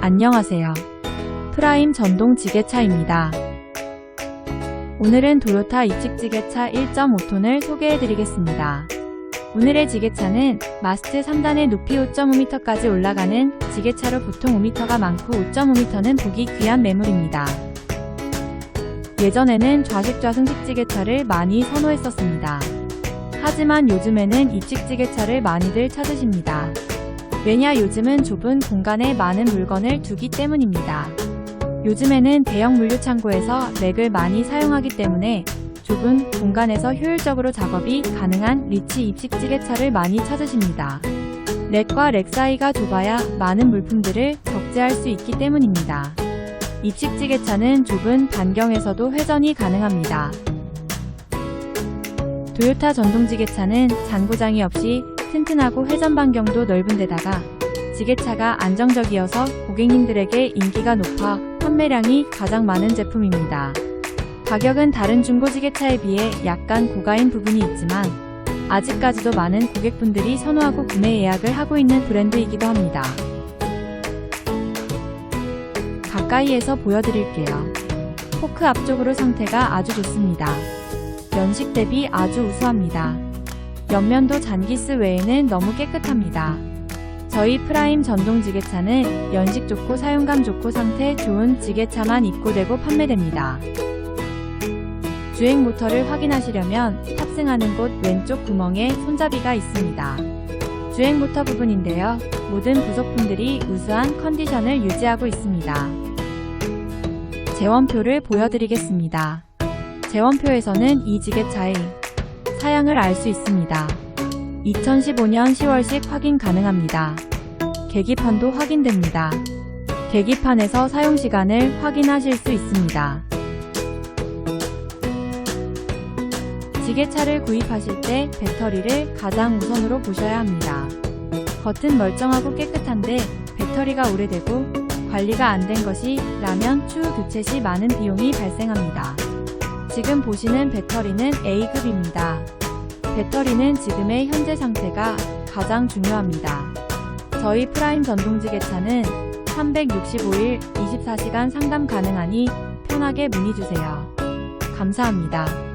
안녕하세요. 프라임 전동 지게차입니다. 오늘은 도요타 이측 지게차 1.5톤을 소개해드리겠습니다. 오늘의 지게차는 마스트 3단의 높이 5.5m까지 올라가는 지게차로 보통 5m가 많고 5.5m는 보기 귀한 매물입니다. 예전에는 좌식 좌승식 지게차를 많이 선호했었습니다. 하지만 요즘에는 이측지게차를 많이들 찾으십니다. 왜냐 요즘은 좁은 공간에 많은 물건을 두기 때문입니다. 요즘에는 대형 물류 창고에서 렉을 많이 사용하기 때문에 좁은 공간에서 효율적으로 작업이 가능한 리치 입식지게차를 많이 찾으십니다. 렉과 렉 사이가 좁아야 많은 물품들을 적재할 수 있기 때문입니다. 입식지게차는 좁은 반경에서도 회전이 가능합니다. 도요타 전동지게차는 잔고장이 없이 튼튼하고 회전 반경도 넓은 데다가 지게차가 안정적이어서 고객님들에게 인기가 높아 판매량이 가장 많은 제품입니다. 가격은 다른 중고 지게차에 비해 약간 고가인 부분이 있지만 아직까지도 많은 고객분들이 선호하고 구매 예약을 하고 있는 브랜드이기도 합니다. 가까이에서 보여드릴게요. 포크 앞쪽으로 상태가 아주 좋습니다. 연식 대비 아주 우수합니다. 옆면도 잔기스 외에는 너무 깨끗합니다. 저희 프라임 전동 지게차는 연식 좋고 사용감 좋고 상태 좋은 지게차만 입고되고 판매됩니다. 주행 모터를 확인하시려면 탑승하는 곳 왼쪽 구멍에 손잡이가 있습니다. 주행 모터 부분인데요. 모든 부속품들이 우수한 컨디션을 유지하고 있습니다. 재원표를 보여드리겠습니다. 재원표에서는 이 지게차의 사양을 알 수 있습니다. 2015년 10월식 확인 가능합니다. 계기판도 확인됩니다. 계기판에서 사용시간을 확인하실 수 있습니다. 지게차를 구입하실 때 배터리를 가장 우선으로 보셔야 합니다. 겉은 멀쩡하고 깨끗한데 배터리가 오래되고 관리가 안 된 것이라면 추후 교체 시 많은 비용이 발생합니다. 지금 보시는 배터리는 A급입니다. 배터리는 지금의 현재 상태가 가장 중요합니다. 저희 프라임 전동지게차는 365일 24시간 상담 가능하니 편하게 문의주세요. 감사합니다.